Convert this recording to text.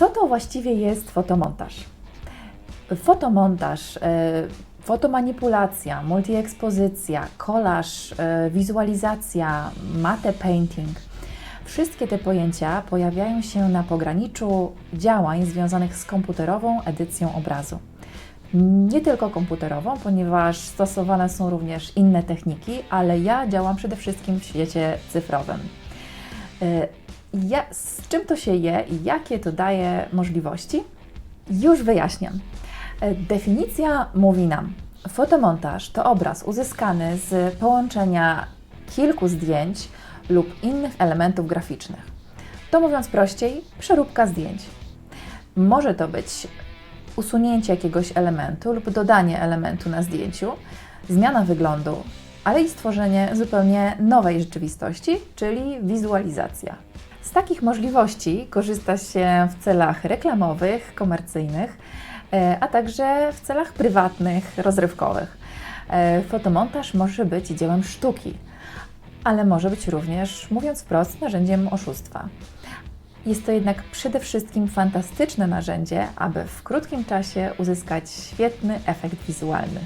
Co to właściwie jest fotomontaż? Fotomontaż, e, fotomanipulacja, multiekspozycja, kolaż, e, wizualizacja, matte painting. Wszystkie te pojęcia pojawiają się na pograniczu działań związanych z komputerową edycją obrazu. Nie tylko komputerową, ponieważ stosowane są również inne techniki, ale ja działam przede wszystkim w świecie cyfrowym. Z czym to się je i jakie to daje możliwości? Już wyjaśniam. E, Definicja mówi nam, fotomontaż to obraz uzyskany z połączenia kilku zdjęć lub innych elementów graficznych. To mówiąc prościej, przeróbka zdjęć. Może to być usunięcie jakiegoś elementu lub dodanie elementu na zdjęciu, zmiana wyglądu, ale i stworzenie zupełnie nowej rzeczywistości, czyli wizualizacja. Z takich możliwości korzysta się w celach reklamowych, komercyjnych, e, a także w celach prywatnych, rozrywkowych. E, Fotomontaż może być dziełem sztuki, ale może być również, mówiąc wprost, narzędziem oszustwa. Jest to jednak przede wszystkim fantastyczne narzędzie, aby w krótkim czasie uzyskać świetny efekt wizualny.